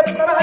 ಕತ್ತರ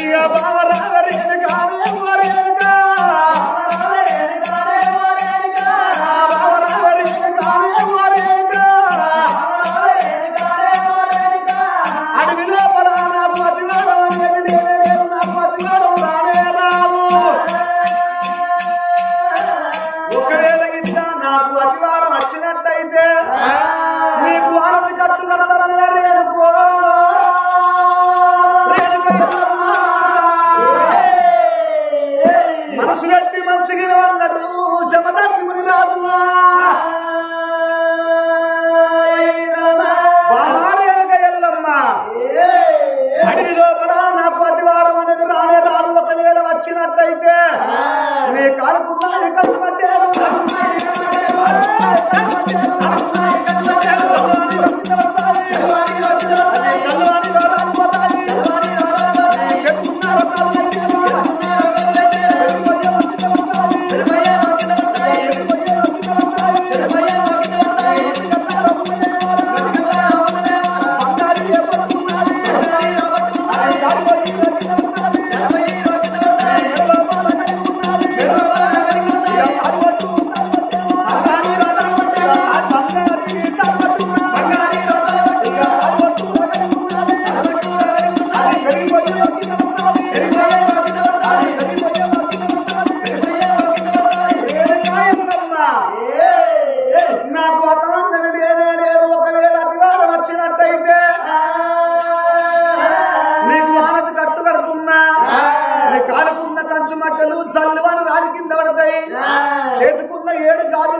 తీయ బావ రాగరేది కావే That's my dad.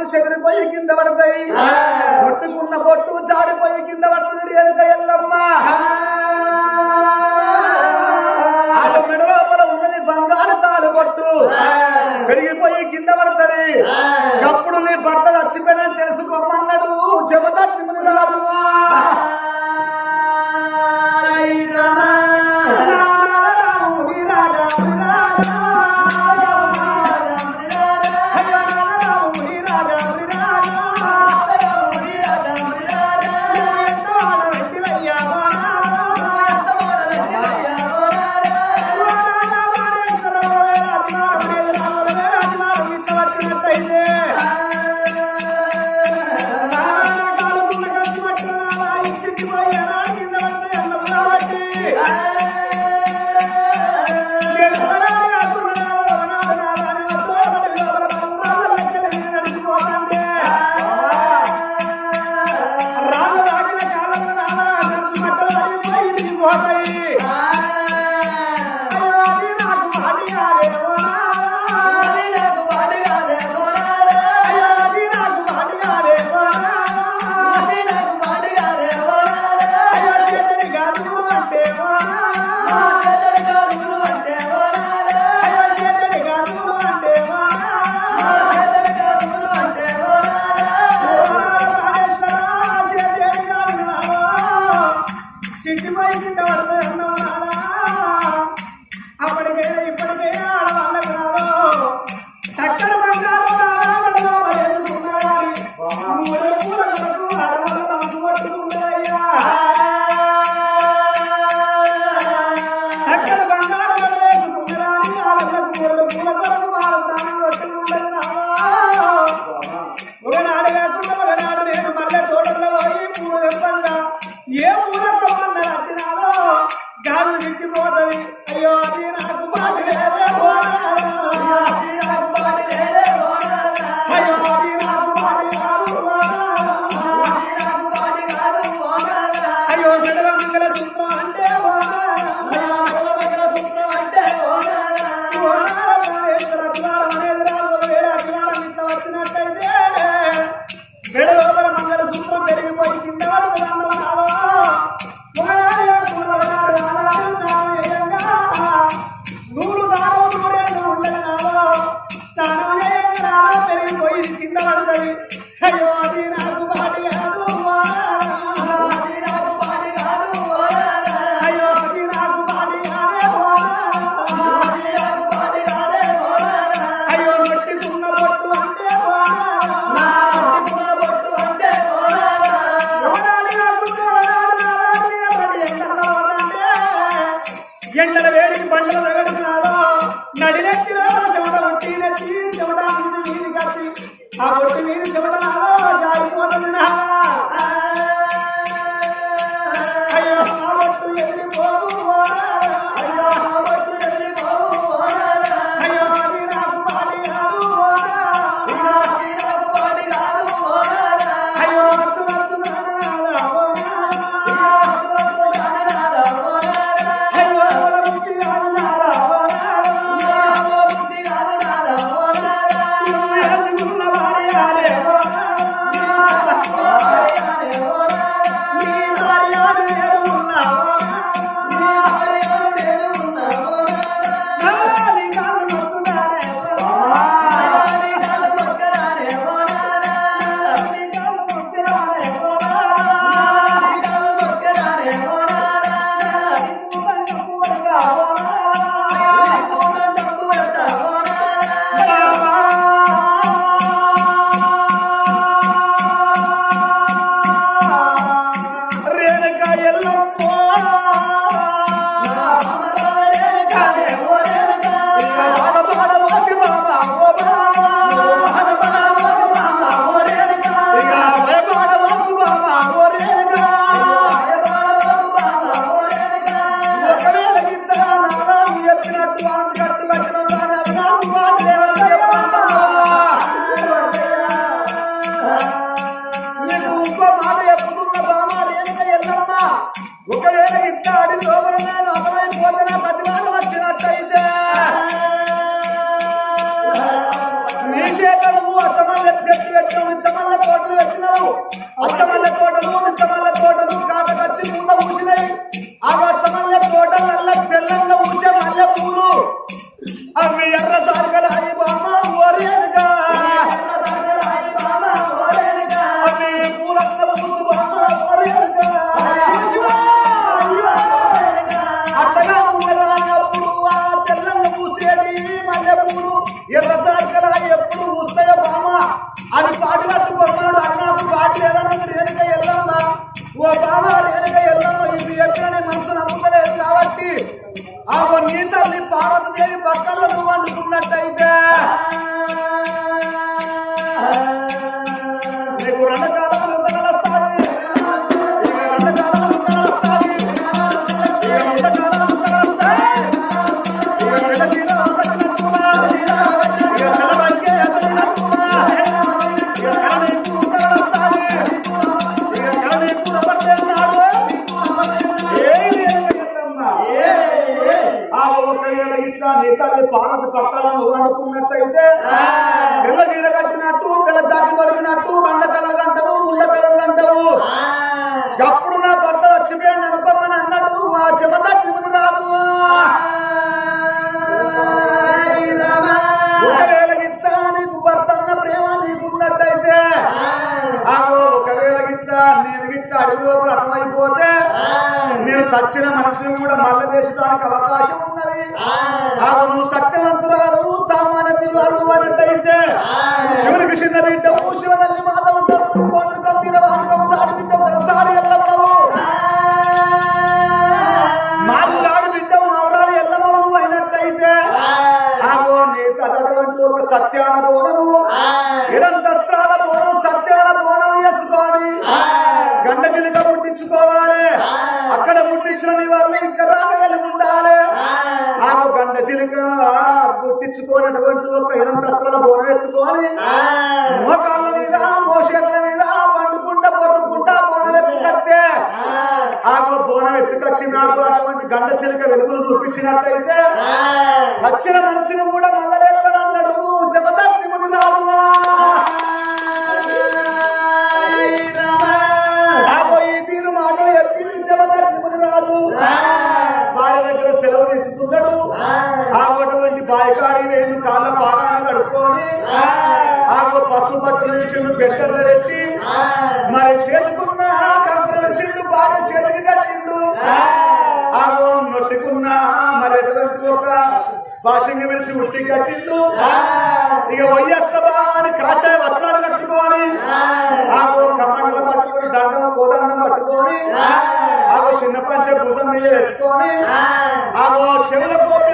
కాలు చెదిరిపోయి కింద పడతాయి. కొట్టుకున్న కొట్టు జారిపోయి కింద పడుతుంది కనుక ఎల్లమ్మ. మెడలోపల ఉన్నది బంగారు తాలు కొట్టు పెరిగిపోయి కింద పడుతుంది. అప్పుడు నీ భర్త చచ్చిపోయినా తెలుసుకోమన్నాడు. చెబుతా తిమ్మిది పండ్ల తగడుతున్నారా నడినెత్తిరా చెమట రొట్టి నెత్తి చెమట నీది కచ్చి ఆ రొట్టి పార్వతీదేవి పక్కల్లో నువ్వు వండుకున్నట్టయితే లోపల అర్థమైపోతే నేను సచ్చిన మనసును కూడా మళ్ళీ దేశానికి అవకాశం ఉన్నది. నువ్వు సత్యవంతురాలు సామాన్య తిరువారు అన్నట్టయితే శివునికి చిన్న బిడ్డవు శివనల్లి మాధవ అయినట్టయితే ఆగో నీ అటువంటి ఒక సత్యానుభవము. ఇచ్చుకోనటువంటి ఒక ఇడంతస్తుల బోనం ఎత్తుకొని మోకాళ్ళ మీద మోషేతుల మీద పండుకుంటా పొర్రుకుంటా బోనం ఎత్తుకత్తే ఆగో బోనం ఎత్తుకొచ్చి నాకు అటువంటి గండ చిలుక వెలుగులు చూపించినట్టయితే సచ్చిన మనసును కూడా మళ్ళలేస్తాడు అన్నాడు ముందు రాదుగా స్పాషంగా పిలిచి ఉట్టి కట్టిండు. ఇక వయ్యేస్తావా అని కాసే వస్త్రాలు కట్టుకోని ఆగో కమాండలు పట్టుకొని దండం కోదండం పట్టుకొని ఆగో చిన్న పంచే భూజం మీద వేసుకొని ఆగో కోట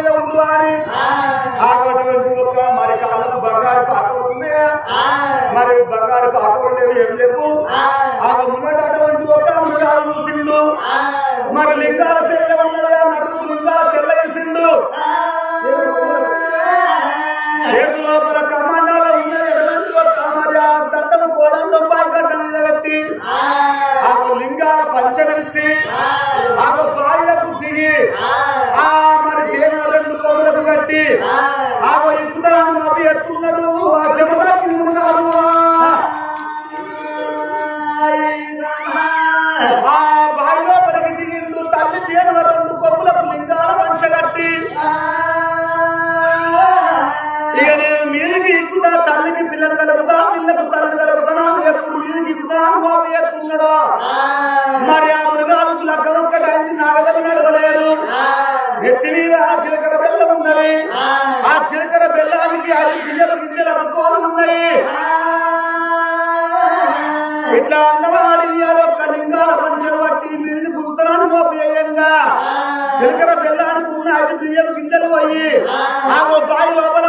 ಭೂಲೋಕದ ಒಂದು ಆನೆ tudo na sua బెల్లానికి ఐదు గింజలు గింజలు అతుక్కోలు ఉన్నాయి ఇట్లా అందవాడి యొక్క లింగాల పంచను బట్టి మీది గురుతనాన్ని మోపేయంగా చిలకర బెల్లానికి ఉన్న ఐదు బియ్యం గింజలు అయ్యి ఆ. బాయి లోపల